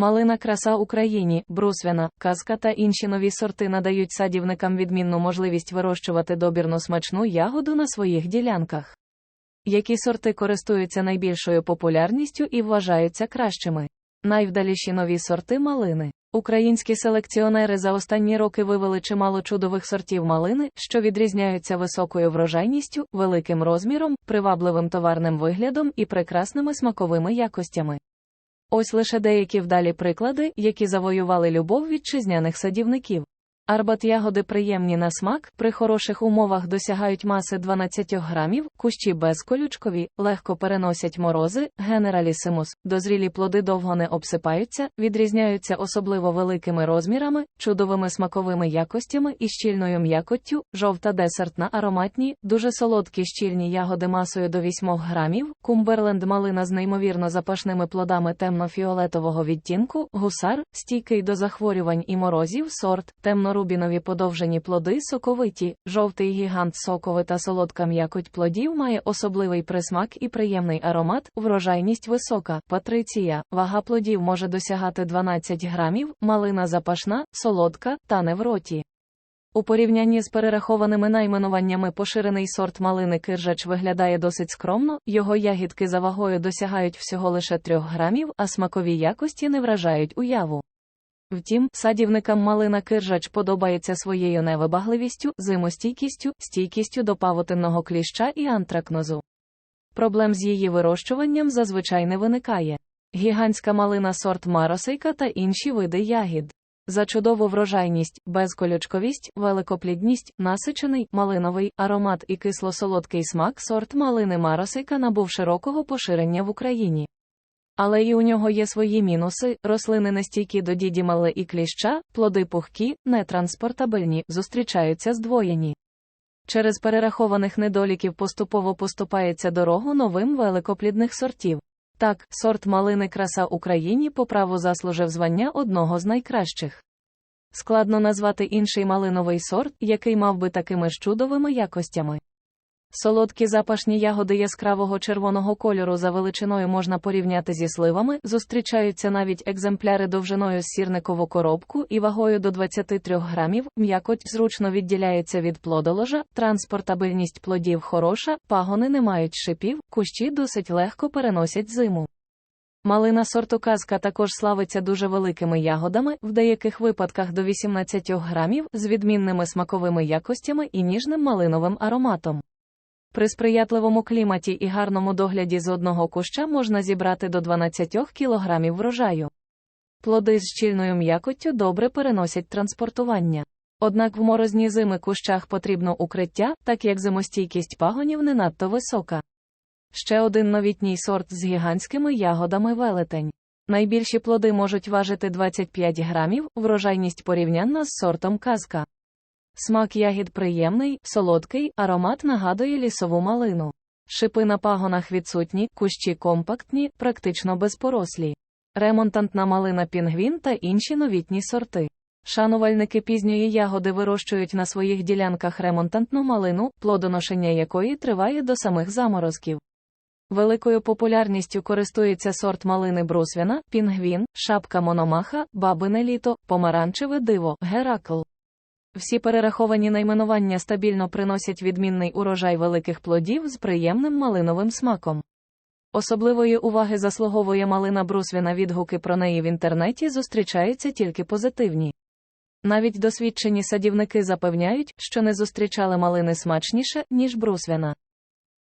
Малина краса Україні, брусвяна, казка та інші нові сорти надають садівникам відмінну можливість вирощувати добірну смачну ягоду на своїх ділянках. Які сорти користуються найбільшою популярністю і вважаються кращими? Найвдаліші нові сорти малини. Українські селекціонери за останні роки вивели чимало чудових сортів малини, що відрізняються високою врожайністю, великим розміром, привабливим товарним виглядом і прекрасними смаковими якостями. Ось лише деякі вдалі приклади, які завоювали любов вітчизняних садівників. Арбат ягоди приємні на смак, при хороших умовах досягають маси 12 грамів, кущі безколючкові, легко переносять морози, генералісимус, дозрілі плоди довго не обсипаються, відрізняються особливо великими розмірами, чудовими смаковими якостями і щільною м'якоттю, жовта десертна ароматні, дуже солодкі щільні ягоди масою до 8 грамів, кумберленд малина з неймовірно запашними плодами темно-фіолетового відтінку, гусар, стійкий до захворювань і морозів сорт, темно рубінові подовжені плоди соковиті, жовтий гігант соковита солодка м'якоть плодів має особливий присмак і приємний аромат, врожайність висока, патриція, вага плодів може досягати 12 грамів, малина запашна, солодка, тане в роті. У порівнянні з перерахованими найменуваннями поширений сорт малини киржач виглядає досить скромно, його ягідки за вагою досягають всього лише 3 грамів, а смакові якості не вражають уяву. Втім, садівникам малина киржач подобається своєю невибагливістю, зимостійкістю, стійкістю до павутинного кліща і антракнозу. Проблем з її вирощуванням зазвичай не виникає. Гігантська малина сорт маросейка та інші види ягід. За чудову врожайність, безколючковість, великоплідність, насичений, малиновий аромат і кисло-солодкий смак сорт малини маросейка набув широкого поширення в Україні. Але і у нього є свої мінуси, рослини нестійкі до дідімале і кліща, плоди пухкі, нетранспортабельні, зустрічаються здвоєні. Через перерахованих недоліків поступово поступається дорогу новим великоплідних сортів. Так, сорт малини краса Україні по праву заслужив звання одного з найкращих. Складно назвати інший малиновий сорт, який мав би такими ж чудовими якостями. Солодкі запашні ягоди яскравого червоного кольору за величиною можна порівняти зі сливами, зустрічаються навіть екземпляри довжиною сірникову коробку і вагою до 23 грамів, м'якоть зручно відділяється від плодоложа, транспортабельність плодів хороша, пагони не мають шипів, кущі досить легко переносять зиму. Малина сорту казка також славиться дуже великими ягодами, в деяких випадках до 18 грамів, з відмінними смаковими якостями і ніжним малиновим ароматом. При сприятливому кліматі і гарному догляді з одного куща можна зібрати до 12 кг врожаю. Плоди з щільною м'якоттю добре переносять транспортування. Однак в морозні зими кущах потрібно укриття, так як зимостійкість пагонів не надто висока. Ще один новітній сорт з гігантськими ягодами велетень. Найбільші плоди можуть важити 25 грамів, врожайність порівнянна з сортом казка. Смак ягід приємний, солодкий, аромат нагадує лісову малину. Шипи на пагонах відсутні, кущі компактні, практично безпорослі. Ремонтантна малина пінгвін та інші новітні сорти. Шанувальники пізньої ягоди вирощують на своїх ділянках ремонтантну малину, плодоношення якої триває до самих заморозків. Великою популярністю користується сорт малини брусвяна, пінгвін, шапка мономаха, бабине літо, помаранчеве диво, геракл. Всі перераховані найменування стабільно приносять відмінний урожай великих плодів з приємним малиновим смаком. Особливої уваги заслуговує малина брусвіна відгуки про неї в інтернеті зустрічаються тільки позитивні. Навіть досвідчені садівники запевняють, що не зустрічали малини смачніше, ніж брусвяна.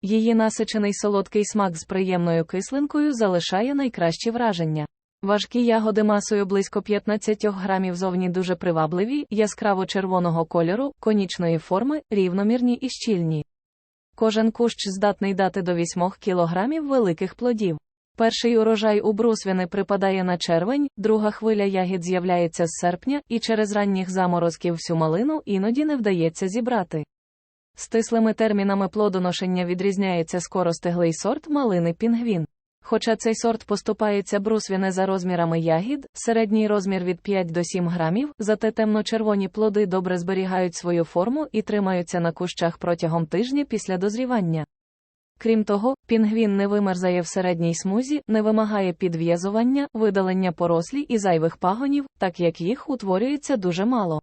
Її насичений солодкий смак з приємною кислинкою залишає найкращі враження. Важкі ягоди масою близько 15 грамів зовні дуже привабливі, яскраво червоного кольору, конічної форми, рівномірні і щільні. Кожен кущ здатний дати до 8 кілограмів великих плодів. Перший урожай у брусвіни припадає на червень, друга хвиля ягід з'являється з серпня, і через ранніх заморозків всю малину іноді не вдається зібрати. Стислими термінами плодоношення відрізняється скоростиглий сорт малини пінгвін. Хоча цей сорт поступається брусвіне за розмірами ягід, середній розмір від 5 до 7 грамів, зате темно-червоні плоди добре зберігають свою форму і тримаються на кущах протягом тижня після дозрівання. Крім того, пінгвін не вимерзає в середній смузі, не вимагає підв'язування, видалення порослі і зайвих пагонів, так як їх утворюється дуже мало.